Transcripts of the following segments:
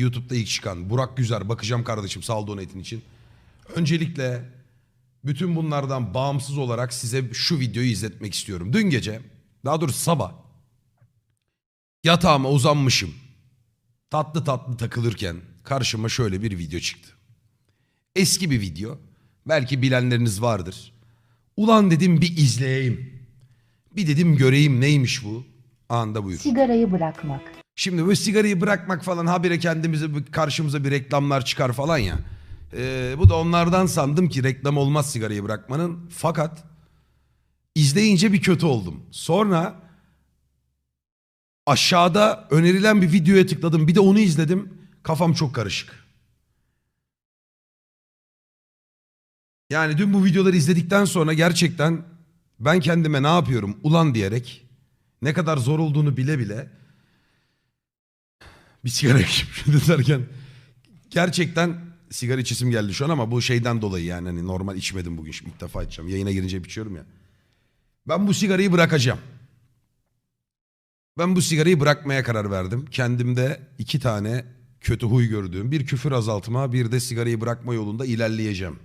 YouTube'da ilk çıkan Burak Güzer. Bakacağım kardeşim sağ ol donate'in için. Öncelikle bütün bunlardan bağımsız olarak size şu videoyu izletmek istiyorum. Dün gece, daha doğrusu sabah yatağıma uzanmışım. Tatlı tatlı takılırken karşıma şöyle bir video çıktı. Eski bir video. Belki bilenleriniz vardır. Ulan dedim bir izleyeyim. Bir dedim göreyim neymiş bu. Anda buyur. Sigarayı bırakmak. Şimdi bu sigarayı bırakmak falan habire kendimize karşımıza bir reklamlar çıkar falan ya. Ee, bu da onlardan sandım ki reklam olmaz sigarayı bırakmanın. Fakat izleyince bir kötü oldum. Sonra aşağıda önerilen bir videoya tıkladım. Bir de onu izledim. Kafam çok karışık. Yani dün bu videoları izledikten sonra gerçekten ben kendime ne yapıyorum ulan diyerek ne kadar zor olduğunu bile bile bir sigara içeyim derken gerçekten sigara içisim geldi şu an ama bu şeyden dolayı yani hani normal içmedim bugün şimdi ilk defa içeceğim. Yayına girince içiyorum ya. Ben bu sigarayı bırakacağım. Ben bu sigarayı bırakmaya karar verdim. Kendimde iki tane kötü huy gördüğüm bir küfür azaltma bir de sigarayı bırakma yolunda ilerleyeceğim.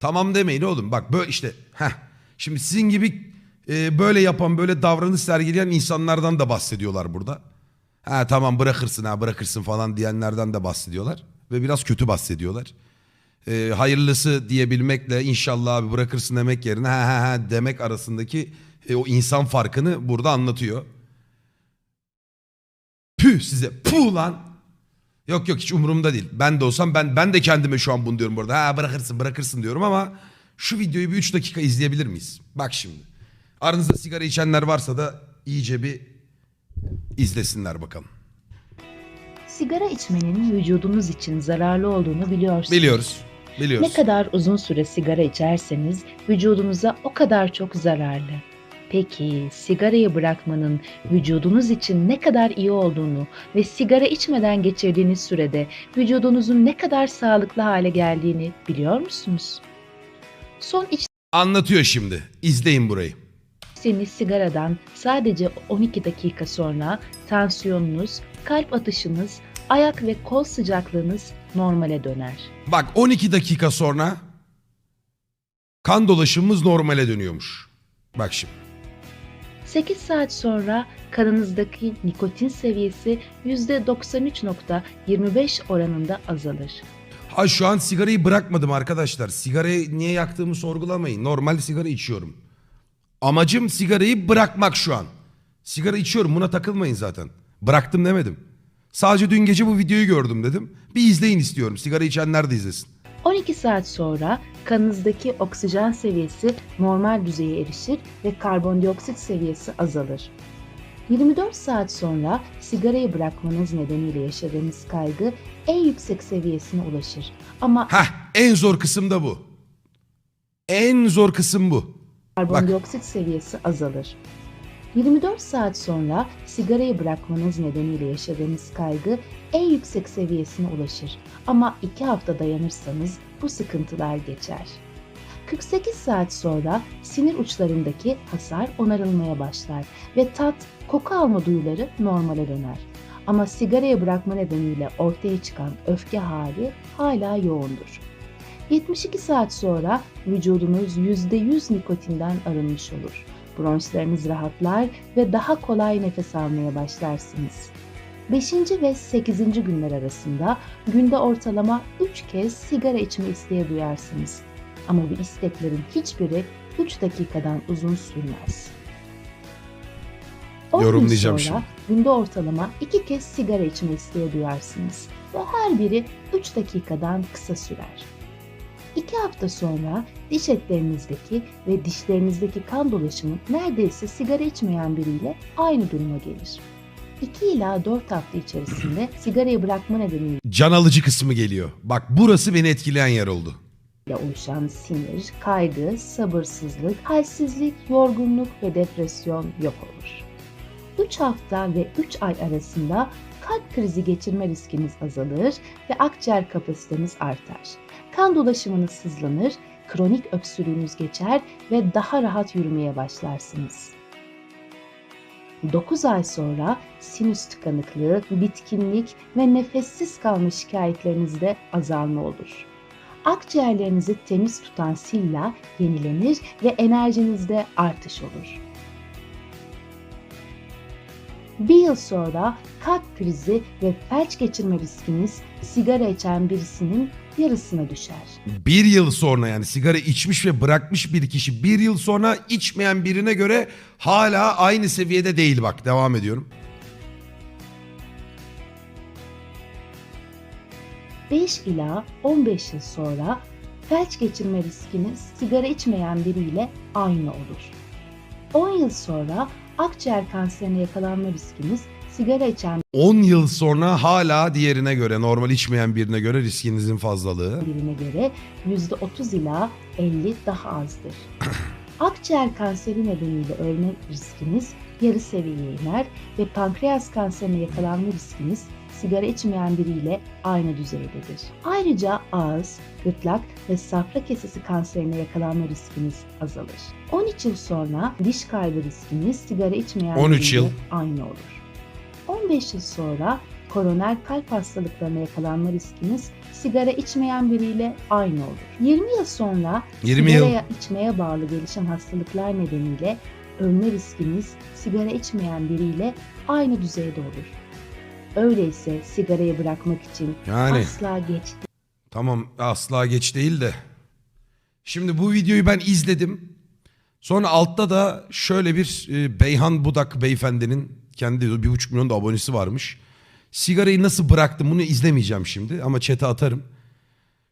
Tamam demeyin oğlum bak böyle işte heh. Şimdi sizin gibi e, böyle yapan böyle davranış sergileyen insanlardan da bahsediyorlar burada. Ha tamam bırakırsın ha bırakırsın falan diyenlerden de bahsediyorlar. Ve biraz kötü bahsediyorlar. E, hayırlısı diyebilmekle inşallah abi bırakırsın demek yerine ha ha ha demek arasındaki e, o insan farkını burada anlatıyor. Püh size puh lan. Yok yok hiç umurumda değil. Ben de olsam ben ben de kendime şu an bunu diyorum burada. Ha bırakırsın bırakırsın diyorum ama şu videoyu bir 3 dakika izleyebilir miyiz? Bak şimdi. Aranızda sigara içenler varsa da iyice bir izlesinler bakalım. Sigara içmenin vücudunuz için zararlı olduğunu biliyorsunuz. Biliyoruz. Biliyoruz. Ne kadar uzun süre sigara içerseniz vücudunuza o kadar çok zararlı. Peki sigarayı bırakmanın vücudunuz için ne kadar iyi olduğunu ve sigara içmeden geçirdiğiniz sürede vücudunuzun ne kadar sağlıklı hale geldiğini biliyor musunuz? Son Anlatıyor şimdi. İzleyin burayı. İçtiğiniz sigaradan sadece 12 dakika sonra tansiyonunuz, kalp atışınız, ayak ve kol sıcaklığınız normale döner. Bak 12 dakika sonra kan dolaşımımız normale dönüyormuş. Bak şimdi. 8 saat sonra kanınızdaki nikotin seviyesi %93.25 oranında azalır. Ha şu an sigarayı bırakmadım arkadaşlar. Sigarayı niye yaktığımı sorgulamayın. Normal sigara içiyorum. Amacım sigarayı bırakmak şu an. Sigara içiyorum buna takılmayın zaten. Bıraktım demedim. Sadece dün gece bu videoyu gördüm dedim. Bir izleyin istiyorum. Sigara içenler de izlesin. 12 saat sonra kanınızdaki oksijen seviyesi normal düzeye erişir ve karbondioksit seviyesi azalır. 24 saat sonra sigarayı bırakmanız nedeniyle yaşadığınız kaygı en yüksek seviyesine ulaşır. Ama Heh en zor kısım da bu. En zor kısım bu. Karbondioksit seviyesi azalır. 24 saat sonra sigarayı bırakmanız nedeniyle yaşadığınız kaygı en yüksek seviyesine ulaşır. Ama 2 hafta dayanırsanız bu sıkıntılar geçer. 48 saat sonra sinir uçlarındaki hasar onarılmaya başlar ve tat, koku alma duyuları normale döner. Ama sigarayı bırakma nedeniyle ortaya çıkan öfke hali hala yoğundur. 72 saat sonra vücudunuz %100 nikotinden arınmış olur. Bronşlarınız rahatlar ve daha kolay nefes almaya başlarsınız. 5. ve 8. günler arasında günde ortalama 3 kez sigara içme isteği duyarsınız. Ama bu isteklerin hiçbiri 3 dakikadan uzun sürmez. 10 gün Yorumlayacağım sonra günde ortalama 2 kez sigara içme isteği duyarsınız ve her biri 3 dakikadan kısa sürer. 2 hafta sonra diş etlerinizdeki ve dişlerinizdeki kan dolaşımı neredeyse sigara içmeyen biriyle aynı duruma gelir. 2 ila 4 hafta içerisinde sigarayı bırakma nedeniyle Can alıcı kısmı geliyor. Bak burası beni etkileyen yer oldu. oluşan sinir, kaygı, sabırsızlık, halsizlik, yorgunluk ve depresyon yok olur. 3 hafta ve 3 ay arasında kalp krizi geçirme riskiniz azalır ve akciğer kapasiteniz artar. Kan dolaşımınız hızlanır, kronik öksürüğünüz geçer ve daha rahat yürümeye başlarsınız. 9 ay sonra sinüs tıkanıklığı, bitkinlik ve nefessiz kalma şikayetlerinizde azalma olur. Akciğerlerinizi temiz tutan silla yenilenir ve enerjinizde artış olur. Bir yıl sonra kalp krizi ve felç geçirme riskiniz sigara içen birisinin yarısına düşer. Bir yıl sonra yani sigara içmiş ve bırakmış bir kişi bir yıl sonra içmeyen birine göre hala aynı seviyede değil bak devam ediyorum. 5 ila 15 yıl sonra felç geçirme riskiniz sigara içmeyen biriyle aynı olur. 10 yıl sonra akciğer kanserine yakalanma riskiniz sigara içen 10 yıl sonra hala diğerine göre normal içmeyen birine göre riskinizin fazlalığı. birine göre %30 ila 50 daha azdır. Akciğer kanseri nedeniyle ölme riskiniz yarı seviyeye iner ve pankreas kanserine yakalanma riskiniz sigara içmeyen biriyle aynı düzeydedir. Ayrıca ağız, gırtlak ve safra kesesi kanserine yakalanma riskiniz azalır. 13 yıl sonra diş kaybı riskiniz sigara içmeyen 13 biriyle yıl. aynı olur. 15 yıl sonra koroner kalp hastalıklarına yakalanma riskiniz sigara içmeyen biriyle aynı olur. 20 yıl sonra 20 yıl. sigaraya içmeye bağlı gelişen hastalıklar nedeniyle ölme riskiniz sigara içmeyen biriyle aynı düzeyde olur. Öyleyse sigarayı bırakmak için Yani asla geç tamam asla geç değil de. Şimdi bu videoyu ben izledim. Sonra altta da şöyle bir e, Beyhan Budak beyefendinin kendi bir buçuk milyon da abonesi varmış. Sigarayı nasıl bıraktım bunu izlemeyeceğim şimdi ama çete atarım.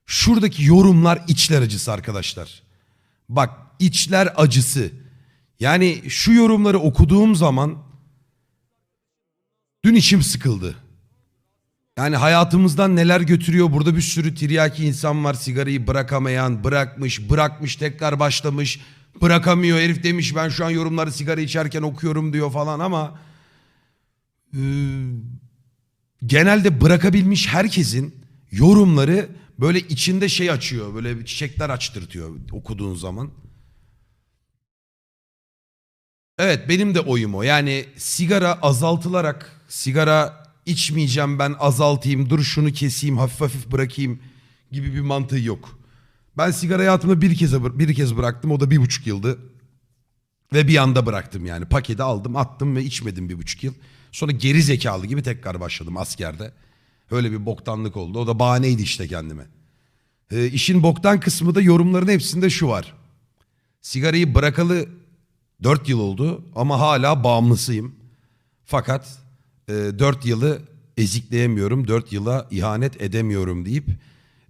Şuradaki yorumlar içler acısı arkadaşlar. Bak içler acısı. Yani şu yorumları okuduğum zaman dün içim sıkıldı. Yani hayatımızdan neler götürüyor? Burada bir sürü tiryaki insan var. Sigarayı bırakamayan, bırakmış, bırakmış, tekrar başlamış. Bırakamıyor. Herif demiş ben şu an yorumları sigara içerken okuyorum diyor falan ama... e, genelde bırakabilmiş herkesin yorumları böyle içinde şey açıyor. Böyle çiçekler açtırtıyor okuduğun zaman. Evet benim de oyum o. Yani sigara azaltılarak sigara içmeyeceğim ben azaltayım dur şunu keseyim hafif hafif bırakayım gibi bir mantığı yok. Ben sigara hayatımda bir kez bir kez bıraktım o da bir buçuk yıldı. Ve bir anda bıraktım yani paketi aldım attım ve içmedim bir buçuk yıl. Sonra geri zekalı gibi tekrar başladım askerde. Öyle bir boktanlık oldu o da bahaneydi işte kendime. Ee, işin boktan kısmı da yorumların hepsinde şu var. Sigarayı bırakalı 4 yıl oldu ama hala bağımlısıyım. Fakat e, 4 yılı ezikleyemiyorum, 4 yıla ihanet edemiyorum deyip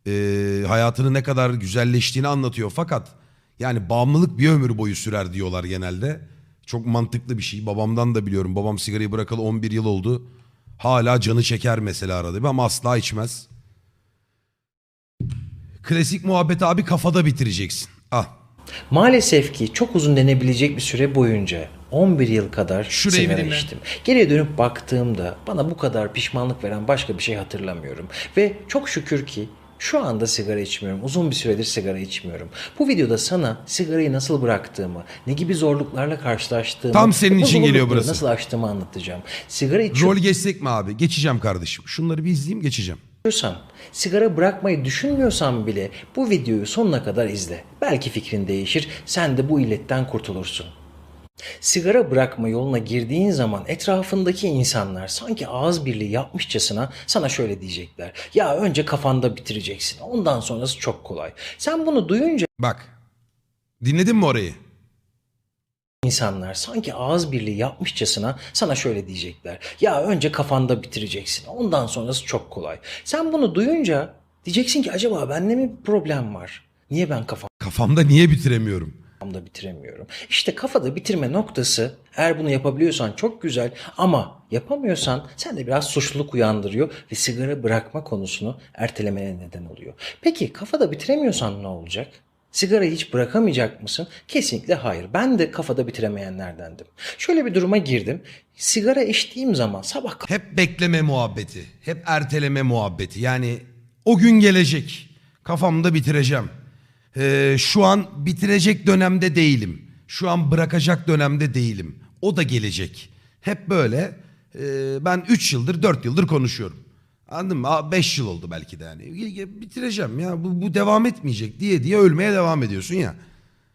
e, hayatının ne kadar güzelleştiğini anlatıyor. Fakat yani bağımlılık bir ömür boyu sürer diyorlar genelde. Çok mantıklı bir şey. Babamdan da biliyorum. Babam sigarayı bırakalı 11 yıl oldu. Hala canı çeker mesela arada ama asla içmez. Klasik muhabbet abi kafada bitireceksin. Ah. Maalesef ki çok uzun denebilecek bir süre boyunca 11 yıl kadar Şurayı sigara içtim. Geriye dönüp baktığımda bana bu kadar pişmanlık veren başka bir şey hatırlamıyorum. Ve çok şükür ki şu anda sigara içmiyorum. Uzun bir süredir sigara içmiyorum. Bu videoda sana sigarayı nasıl bıraktığımı, ne gibi zorluklarla karşılaştığımı, Tam senin için geliyor burası. Nasıl aştığımı anlatacağım. Sigara içiyor Rol geçsek mi abi? Geçeceğim kardeşim. Şunları bir izleyeyim geçeceğim. Düşünüyorsan, sigara bırakmayı düşünmüyorsan bile bu videoyu sonuna kadar izle. Belki fikrin değişir, sen de bu illetten kurtulursun. Sigara bırakma yoluna girdiğin zaman etrafındaki insanlar sanki ağız birliği yapmışçasına sana şöyle diyecekler. Ya önce kafanda bitireceksin, ondan sonrası çok kolay. Sen bunu duyunca Bak. Dinledin mi orayı? insanlar sanki ağız birliği yapmışçasına sana şöyle diyecekler. Ya önce kafanda bitireceksin, ondan sonrası çok kolay. Sen bunu duyunca diyeceksin ki acaba bende mi bir problem var? Niye ben kafam Kafamda niye bitiremiyorum? Kafamda bitiremiyorum. İşte kafada bitirme noktası eğer bunu yapabiliyorsan çok güzel ama yapamıyorsan sen de biraz suçluluk uyandırıyor ve sigara bırakma konusunu ertelemeye neden oluyor. Peki kafada bitiremiyorsan ne olacak? Sigarayı hiç bırakamayacak mısın? Kesinlikle hayır. Ben de kafada bitiremeyenlerdendim. Şöyle bir duruma girdim. Sigara içtiğim zaman sabah Hep bekleme muhabbeti. Hep erteleme muhabbeti. Yani o gün gelecek. Kafamda bitireceğim. Ee, şu an bitirecek dönemde değilim. Şu an bırakacak dönemde değilim. O da gelecek. Hep böyle e, ben 3 yıldır 4 yıldır konuşuyorum. Anladın mı? 5 yıl oldu belki de yani. Bitireceğim ya bu, bu devam etmeyecek diye diye ölmeye devam ediyorsun ya.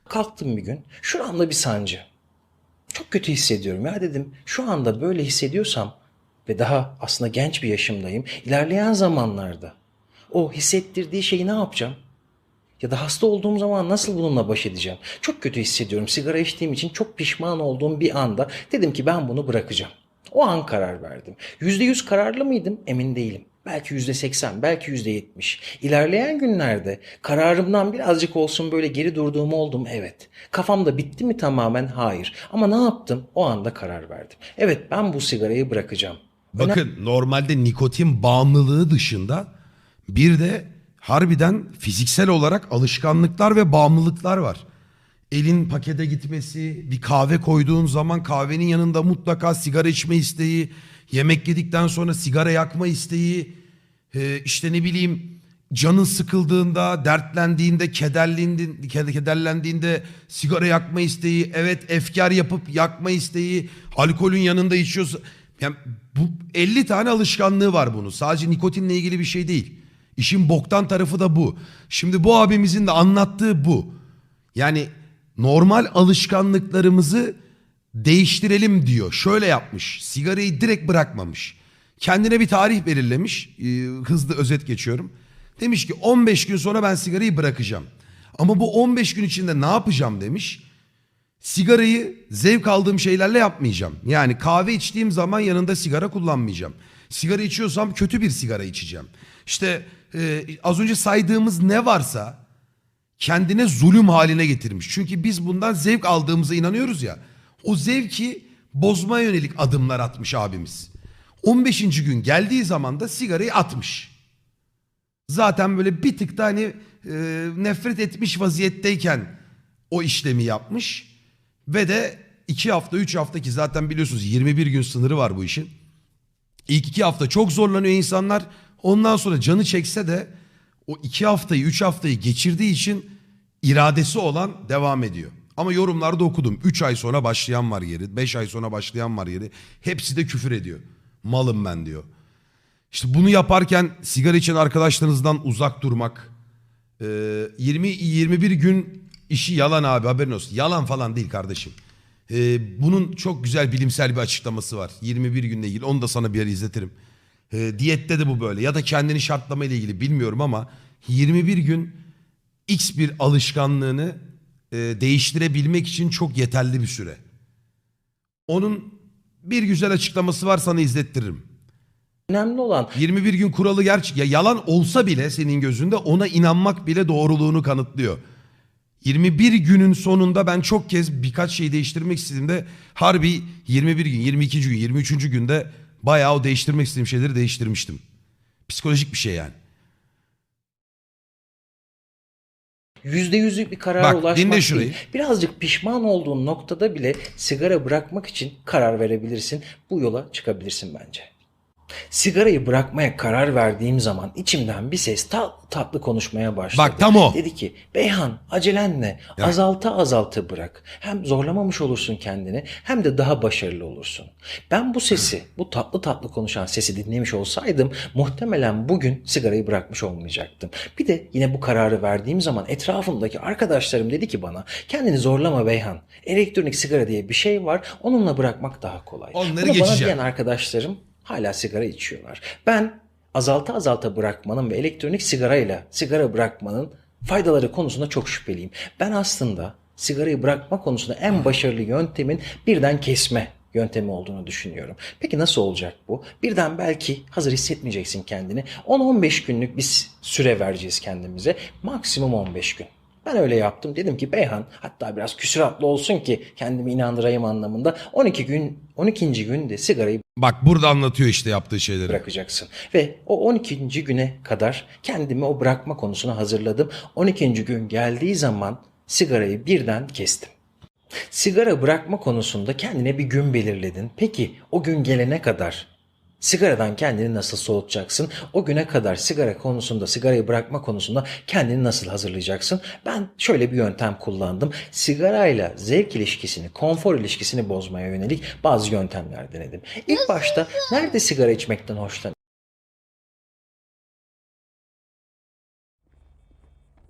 Kalktım bir gün. Şuramda bir sancı. Çok kötü hissediyorum ya dedim. Şu anda böyle hissediyorsam ve daha aslında genç bir yaşımdayım. İlerleyen zamanlarda o hissettirdiği şeyi ne yapacağım? Ya da hasta olduğum zaman nasıl bununla baş edeceğim? Çok kötü hissediyorum. Sigara içtiğim için çok pişman olduğum bir anda dedim ki ben bunu bırakacağım. O an karar verdim. %100 kararlı mıydım? Emin değilim. Belki %80, belki %70. İlerleyen günlerde kararımdan birazcık olsun böyle geri durduğum oldum evet. Kafamda bitti mi tamamen? Hayır. Ama ne yaptım? O anda karar verdim. Evet ben bu sigarayı bırakacağım. Bakın normalde nikotin bağımlılığı dışında bir de harbiden fiziksel olarak alışkanlıklar ve bağımlılıklar var. Elin pakete gitmesi, bir kahve koyduğun zaman kahvenin yanında mutlaka sigara içme isteği, yemek yedikten sonra sigara yakma isteği, e, işte ne bileyim canın sıkıldığında, dertlendiğinde, kederlendiğinde, ked- kederlendiğinde sigara yakma isteği, evet efkar yapıp yakma isteği, alkolün yanında içiyorsa... Yani bu 50 tane alışkanlığı var bunun. Sadece nikotinle ilgili bir şey değil. İşin boktan tarafı da bu. Şimdi bu abimizin de anlattığı bu. Yani normal alışkanlıklarımızı değiştirelim diyor. Şöyle yapmış. Sigarayı direkt bırakmamış. Kendine bir tarih belirlemiş. Ee, hızlı özet geçiyorum. Demiş ki 15 gün sonra ben sigarayı bırakacağım. Ama bu 15 gün içinde ne yapacağım demiş. Sigarayı zevk aldığım şeylerle yapmayacağım. Yani kahve içtiğim zaman yanında sigara kullanmayacağım. Sigara içiyorsam kötü bir sigara içeceğim. İşte e, az önce saydığımız ne varsa kendine zulüm haline getirmiş. Çünkü biz bundan zevk aldığımıza inanıyoruz ya. O zevki bozmaya yönelik adımlar atmış abimiz. 15. gün geldiği zaman da sigarayı atmış. Zaten böyle bir tık da hani e, nefret etmiş vaziyetteyken o işlemi yapmış. Ve de 2 hafta 3 hafta ki zaten biliyorsunuz 21 gün sınırı var bu işin. İlk iki hafta çok zorlanıyor insanlar. Ondan sonra canı çekse de o iki haftayı, üç haftayı geçirdiği için iradesi olan devam ediyor. Ama yorumlarda okudum. Üç ay sonra başlayan var yeri. Beş ay sonra başlayan var yeri. Hepsi de küfür ediyor. Malım ben diyor. İşte bunu yaparken sigara içen arkadaşlarınızdan uzak durmak. Ee, 20-21 gün işi yalan abi haberin olsun. Yalan falan değil kardeşim. Ee, bunun çok güzel bilimsel bir açıklaması var. 21 günle ilgili. Onu da sana bir yer izletirim. Ee, diyette de bu böyle. Ya da kendini şartlama ile ilgili bilmiyorum ama 21 gün X bir alışkanlığını e, değiştirebilmek için çok yeterli bir süre. Onun bir güzel açıklaması var sana izlettiririm. Önemli olan 21 gün kuralı gerçek ya yalan olsa bile senin gözünde ona inanmak bile doğruluğunu kanıtlıyor. 21 günün sonunda ben çok kez birkaç şey değiştirmek istediğimde harbi 21 gün, 22. gün, 23. günde bayağı o değiştirmek istediğim şeyleri değiştirmiştim. Psikolojik bir şey yani. Yüzde yüzlük bir karara Bak, ulaşmak dinle şurayı. değil. Birazcık pişman olduğun noktada bile sigara bırakmak için karar verebilirsin. Bu yola çıkabilirsin bence. Sigarayı bırakmaya karar verdiğim zaman içimden bir ses tatlı tatlı konuşmaya başladı. Bak, tam o. Dedi ki Beyhan acelenle Ya. azalta azalta bırak. Hem zorlamamış olursun kendini hem de daha başarılı olursun. Ben bu sesi, bu tatlı tatlı konuşan sesi dinlemiş olsaydım muhtemelen bugün sigarayı bırakmış olmayacaktım. Bir de yine bu kararı verdiğim zaman etrafımdaki arkadaşlarım dedi ki bana kendini zorlama Beyhan. Elektronik sigara diye bir şey var onunla bırakmak daha kolay. Onları Bunu bana geçeceğim. diyen arkadaşlarım hala sigara içiyorlar. Ben azalta azalta bırakmanın ve elektronik sigarayla sigara bırakmanın faydaları konusunda çok şüpheliyim. Ben aslında sigarayı bırakma konusunda en başarılı yöntemin birden kesme yöntemi olduğunu düşünüyorum. Peki nasıl olacak bu? Birden belki hazır hissetmeyeceksin kendini. 10-15 günlük bir süre vereceğiz kendimize. Maksimum 15 gün. Ben öyle yaptım. Dedim ki Beyhan hatta biraz küsuratlı olsun ki kendimi inandırayım anlamında. 12 gün 12. günde sigarayı Bak burada anlatıyor işte yaptığı şeyleri. bırakacaksın. Ve o 12. güne kadar kendimi o bırakma konusuna hazırladım. 12. gün geldiği zaman sigarayı birden kestim. Sigara bırakma konusunda kendine bir gün belirledin. Peki o gün gelene kadar Sigaradan kendini nasıl soğutacaksın? O güne kadar sigara konusunda, sigarayı bırakma konusunda kendini nasıl hazırlayacaksın? Ben şöyle bir yöntem kullandım. Sigarayla zevk ilişkisini, konfor ilişkisini bozmaya yönelik bazı yöntemler denedim. İlk başta nerede sigara içmekten hoşlanıyorsun?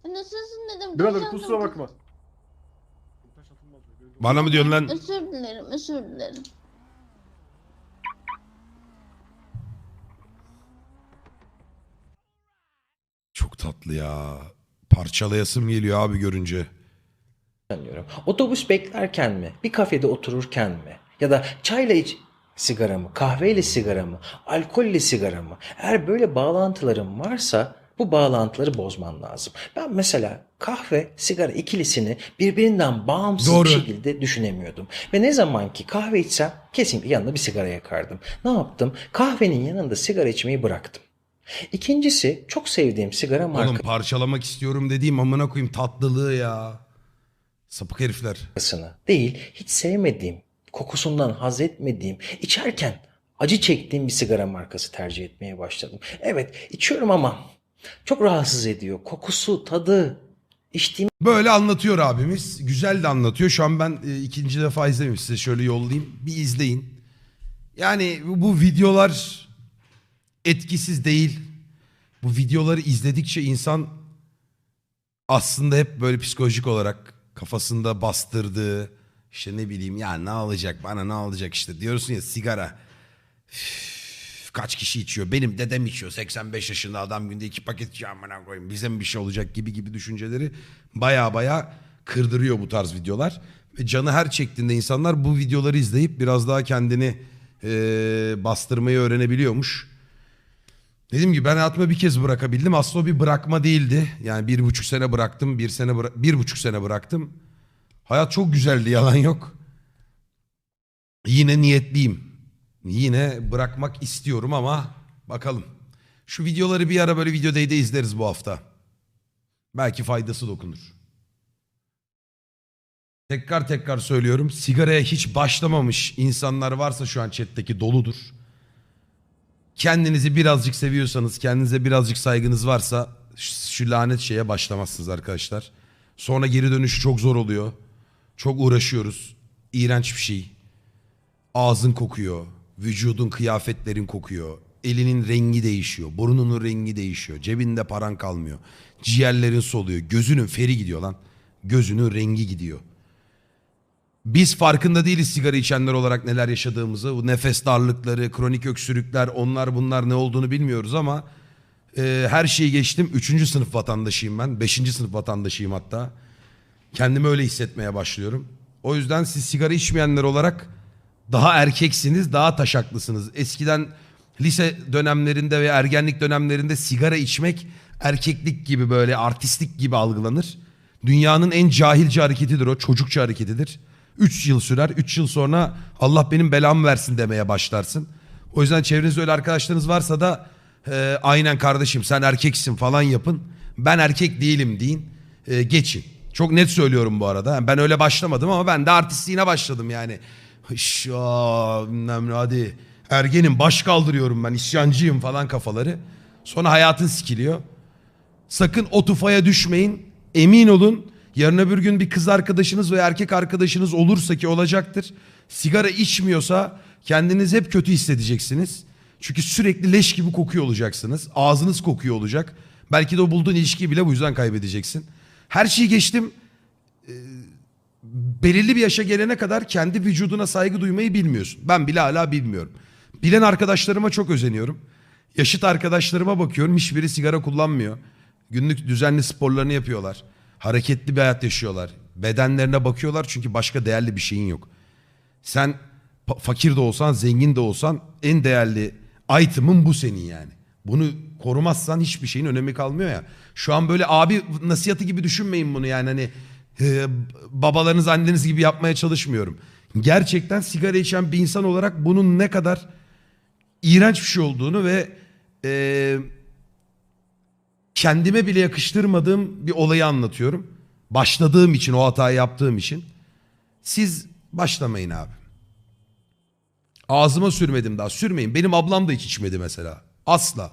Nasılsın dedim. Birader kusura bakma. Bana mı diyorsun lan? Özür dilerim, özür dilerim. Çok tatlı ya. Parçalayasım geliyor abi görünce. Sanıyorum. Otobüs beklerken mi? Bir kafede otururken mi? Ya da çayla iç sigara mı? Kahveyle sigara mı? Alkolle sigara mı? Eğer böyle bağlantıların varsa bu bağlantıları bozman lazım. Ben mesela kahve, sigara ikilisini birbirinden bağımsız Doğru. bir şekilde düşünemiyordum. Ve ne zaman ki kahve içsem kesinlikle yanında bir sigara yakardım. Ne yaptım? Kahvenin yanında sigara içmeyi bıraktım. İkincisi çok sevdiğim sigara markası. Oğlum parçalamak istiyorum dediğim amına koyayım tatlılığı ya. Sapık herifler. değil hiç sevmediğim, kokusundan haz etmediğim, içerken acı çektiğim bir sigara markası tercih etmeye başladım. Evet içiyorum ama çok rahatsız ediyor. Kokusu, tadı, içtiğim Böyle anlatıyor abimiz. Güzel de anlatıyor. Şu an ben e, ikinci defa izlemiyorum. Size şöyle yollayayım. Bir izleyin. Yani bu videolar etkisiz değil. Bu videoları izledikçe insan aslında hep böyle psikolojik olarak kafasında bastırdığı işte ne bileyim ya ne alacak bana ne alacak işte diyorsun ya sigara. Üf, kaç kişi içiyor? Benim dedem içiyor. 85 yaşında adam günde iki paket içiyor amına koyayım. Bize mi bir şey olacak gibi gibi düşünceleri baya baya kırdırıyor bu tarz videolar. Ve canı her çektiğinde insanlar bu videoları izleyip biraz daha kendini eee, bastırmayı öğrenebiliyormuş. Dediğim gibi ben hayatımda bir kez bırakabildim. Aslında bir bırakma değildi. Yani bir buçuk sene bıraktım. Bir sene bıra- bir buçuk sene bıraktım. Hayat çok güzeldi yalan yok. Yine niyetliyim. Yine bırakmak istiyorum ama bakalım. Şu videoları bir ara böyle video day'de izleriz bu hafta. Belki faydası dokunur. Tekrar tekrar söylüyorum. Sigaraya hiç başlamamış insanlar varsa şu an chat'teki doludur. Kendinizi birazcık seviyorsanız, kendinize birazcık saygınız varsa şu lanet şeye başlamazsınız arkadaşlar. Sonra geri dönüşü çok zor oluyor. Çok uğraşıyoruz. İğrenç bir şey. Ağzın kokuyor. Vücudun, kıyafetlerin kokuyor. Elinin rengi değişiyor. Burnunun rengi değişiyor. Cebinde paran kalmıyor. Ciğerlerin soluyor. Gözünün feri gidiyor lan. Gözünün rengi gidiyor. Biz farkında değiliz sigara içenler olarak neler yaşadığımızı. Bu nefes darlıkları, kronik öksürükler, onlar bunlar ne olduğunu bilmiyoruz ama e, her şeyi geçtim. Üçüncü sınıf vatandaşıyım ben. Beşinci sınıf vatandaşıyım hatta. Kendimi öyle hissetmeye başlıyorum. O yüzden siz sigara içmeyenler olarak daha erkeksiniz, daha taşaklısınız. Eskiden lise dönemlerinde ve ergenlik dönemlerinde sigara içmek erkeklik gibi böyle artistlik gibi algılanır. Dünyanın en cahilce hareketidir o, çocukça hareketidir. 3 yıl sürer, 3 yıl sonra Allah benim belamı versin demeye başlarsın. O yüzden çevrenizde öyle arkadaşlarınız varsa da e, aynen kardeşim sen erkeksin falan yapın. Ben erkek değilim deyin, e, geçin. Çok net söylüyorum bu arada. Ben öyle başlamadım ama ben de artistliğine başladım yani. Hış, aa, bilmem ne, hadi ergenim baş kaldırıyorum ben isyancıyım falan kafaları. Sonra hayatın sikiliyor. Sakın o tufaya düşmeyin. Emin olun yarın öbür gün bir kız arkadaşınız veya erkek arkadaşınız olursa ki olacaktır. Sigara içmiyorsa kendinizi hep kötü hissedeceksiniz. Çünkü sürekli leş gibi kokuyor olacaksınız. Ağzınız kokuyor olacak. Belki de o bulduğun ilişkiyi bile bu yüzden kaybedeceksin. Her şeyi geçtim. Ee, belirli bir yaşa gelene kadar kendi vücuduna saygı duymayı bilmiyorsun. Ben bile hala bilmiyorum. Bilen arkadaşlarıma çok özeniyorum. Yaşıt arkadaşlarıma bakıyorum hiçbiri sigara kullanmıyor. Günlük düzenli sporlarını yapıyorlar. Hareketli bir hayat yaşıyorlar. Bedenlerine bakıyorlar çünkü başka değerli bir şeyin yok. Sen fakir de olsan, zengin de olsan en değerli item'ın bu senin yani. Bunu korumazsan hiçbir şeyin önemi kalmıyor ya. Şu an böyle abi nasihatı gibi düşünmeyin bunu yani hani e, babalarınız anneniz gibi yapmaya çalışmıyorum. Gerçekten sigara içen bir insan olarak bunun ne kadar iğrenç bir şey olduğunu ve e, kendime bile yakıştırmadığım bir olayı anlatıyorum. Başladığım için, o hatayı yaptığım için. Siz başlamayın abi. Ağzıma sürmedim daha. Sürmeyin. Benim ablam da hiç içmedi mesela. Asla.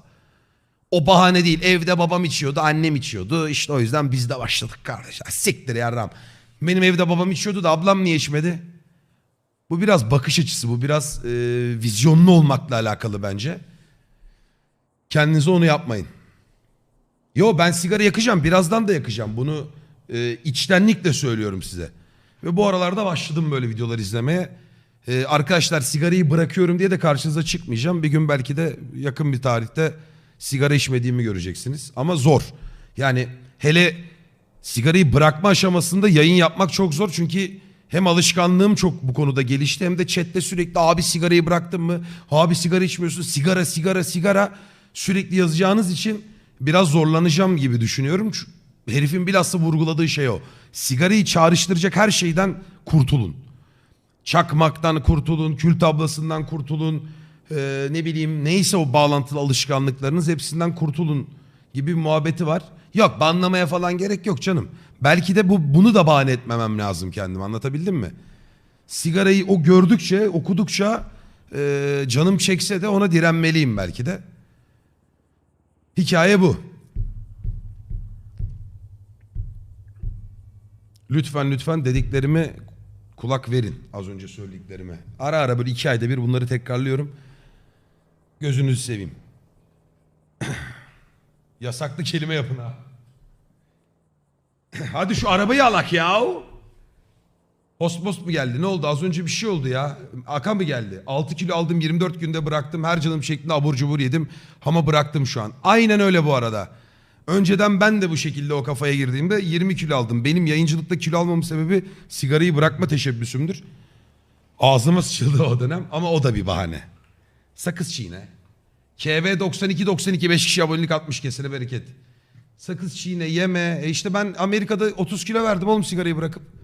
O bahane değil. Evde babam içiyordu, annem içiyordu. İşte o yüzden biz de başladık kardeşler. Siktir yarram. Benim evde babam içiyordu da ablam niye içmedi? Bu biraz bakış açısı. Bu biraz e, vizyonlu olmakla alakalı bence. Kendinize onu yapmayın. Yo ben sigara yakacağım. Birazdan da yakacağım. Bunu e, içtenlikle söylüyorum size. Ve bu aralarda başladım böyle videolar izlemeye. E, arkadaşlar sigarayı bırakıyorum diye de karşınıza çıkmayacağım. Bir gün belki de yakın bir tarihte sigara içmediğimi göreceksiniz. Ama zor. Yani hele sigarayı bırakma aşamasında yayın yapmak çok zor. Çünkü hem alışkanlığım çok bu konuda gelişti hem de chatte sürekli abi sigarayı bıraktın mı? Abi sigara içmiyorsun. Sigara sigara sigara sürekli yazacağınız için biraz zorlanacağım gibi düşünüyorum. Şu- Herifin bilhassa vurguladığı şey o. Sigarayı çağrıştıracak her şeyden kurtulun. Çakmaktan kurtulun, kül tablasından kurtulun, eee, ne bileyim neyse o bağlantılı alışkanlıklarınız hepsinden kurtulun gibi bir muhabbeti var. Yok banlamaya falan gerek yok canım. Belki de bu bunu da bahane etmemem lazım kendim anlatabildim mi? Sigarayı o gördükçe, okudukça eee, canım çekse de ona direnmeliyim belki de. Hikaye bu. Lütfen lütfen dediklerime kulak verin az önce söylediklerime. Ara ara böyle iki ayda bir bunları tekrarlıyorum. Gözünüzü seveyim. Yasaklı kelime yapın ha. Hadi şu arabayı alak ya. Post mu geldi? Ne oldu? Az önce bir şey oldu ya. Aka mı geldi? 6 kilo aldım 24 günde bıraktım. Her canım şeklinde abur cubur yedim. Ama bıraktım şu an. Aynen öyle bu arada. Önceden ben de bu şekilde o kafaya girdiğimde 20 kilo aldım. Benim yayıncılıkta kilo almamın sebebi sigarayı bırakma teşebbüsümdür. Ağzıma sıçıldı o dönem ama o da bir bahane. Sakız çiğne. KB 92 92 5 kişi abonelik atmış kesene bereket. Sakız çiğne yeme. E işte ben Amerika'da 30 kilo verdim oğlum sigarayı bırakıp.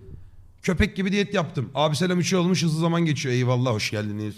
Köpek gibi diyet yaptım. Abi selam 3 olmuş hızlı zaman geçiyor. Eyvallah hoş geldiniz.